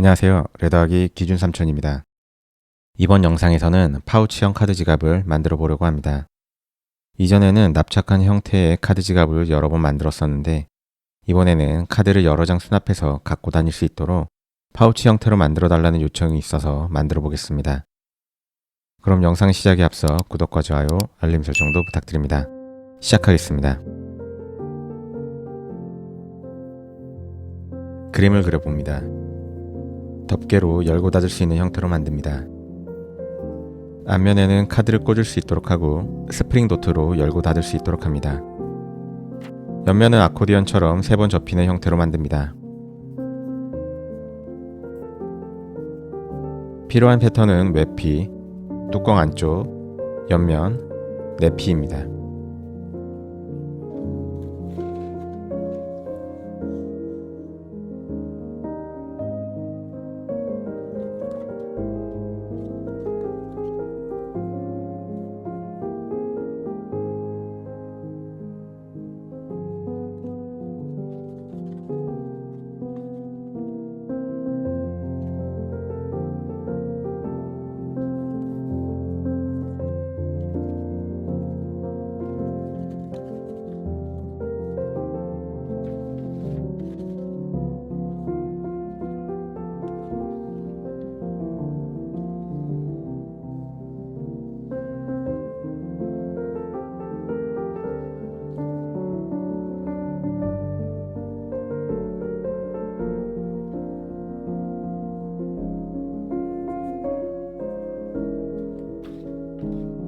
안녕하세요. 레더하기 기준 삼촌입니다. 이번 영상에서는 파우치형 카드 지갑을 만들어 보려고 합니다. 이전에는 납작한 형태의 카드 지갑을 여러 번 만들었었는데 이번에는 카드를 여러 장 수납해서 갖고 다닐 수 있도록 파우치 형태로 만들어 달라는 요청이 있어서 만들어 보겠습니다. 그럼 영상 시작에 앞서 구독과 좋아요, 알림 설정도 부탁드립니다. 시작하겠습니다. 그림을 그려봅니다. 덮개로 열고 닫을 수 있는 형태로 만듭니다. 앞면에는 카드를 꽂을 수 있도록 하고 스프링 도트로 열고 닫을 수 있도록 합니다. 옆면은 아코디언처럼 세 번 접히는 형태로 만듭니다. 필요한 패턴은 외피, 뚜껑 안쪽, 옆면, 내피입니다.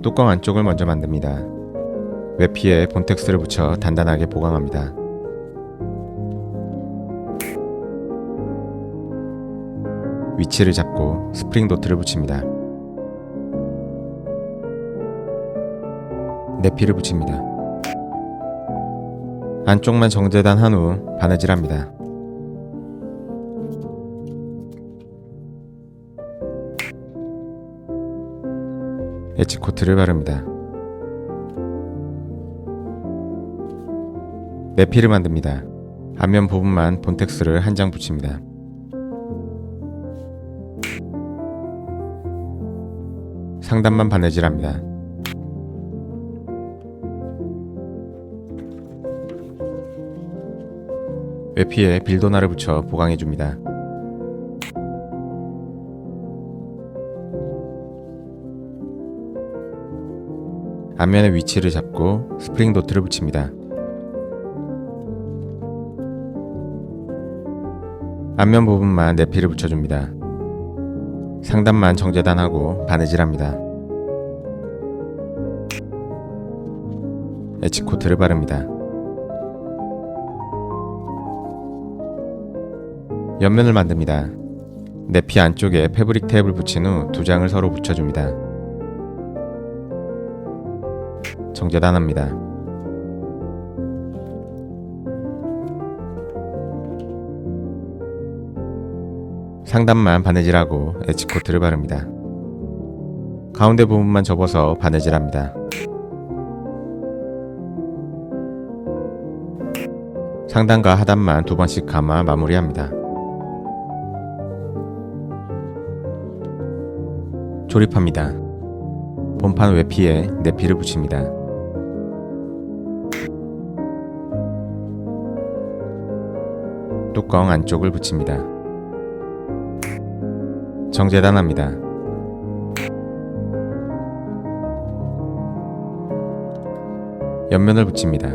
뚜껑 안쪽을 먼저 만듭니다. 외피에 본텍스를 붙여 단단하게 보강합니다. 위치를 잡고 스프링 도트를 붙입니다. 내피를 붙입니다. 안쪽만 정제단한 후 바느질합니다. 엣지 코트를 바릅니다. 내피를 만듭니다. 앞면 부분만 본텍스를 한 장 붙입니다. 상단만 바느질합니다. 외피에 빌도나를 붙여 보강해줍니다. 앞면의 위치를 잡고 스프링 도트를 붙입니다. 앞면 부분만 내피를 붙여줍니다. 상단만 정제단하고 바느질합니다. 엣지 코트를 바릅니다. 옆면을 만듭니다. 내피 안쪽에 패브릭 테이프를 붙인 후 두 장을 서로 붙여줍니다. 정제단합니다. 상단만 바느질하고 엣지 코트를 바릅니다. 가운데 부분만 접어서 바느질합니다. 상단과 하단만 두 번씩 감아 마무리합니다. 조립합니다. 본판 외피에 내피를 붙입니다. 뚜껑 안쪽을 붙입니다. 정제단합니다. 옆면을 붙입니다.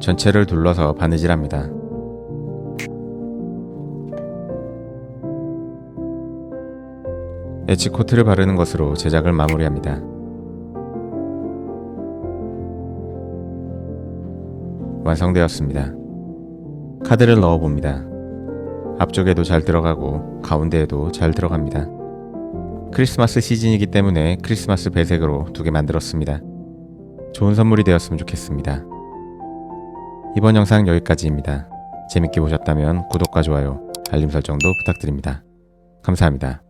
전체를 둘러서 바느질합니다. 엣지 코트를 바르는 것으로 제작을 마무리합니다. 완성되었습니다. 카드를 넣어 봅니다. 앞쪽에도 잘 들어가고 가운데에도 잘 들어갑니다. 크리스마스 시즌이기 때문에 크리스마스 배색으로 두 개 만들었습니다. 좋은 선물이 되었으면 좋겠습니다. 이번 영상 여기까지입니다. 재밌게 보셨다면 구독과 좋아요, 알림 설정도 부탁드립니다. 감사합니다.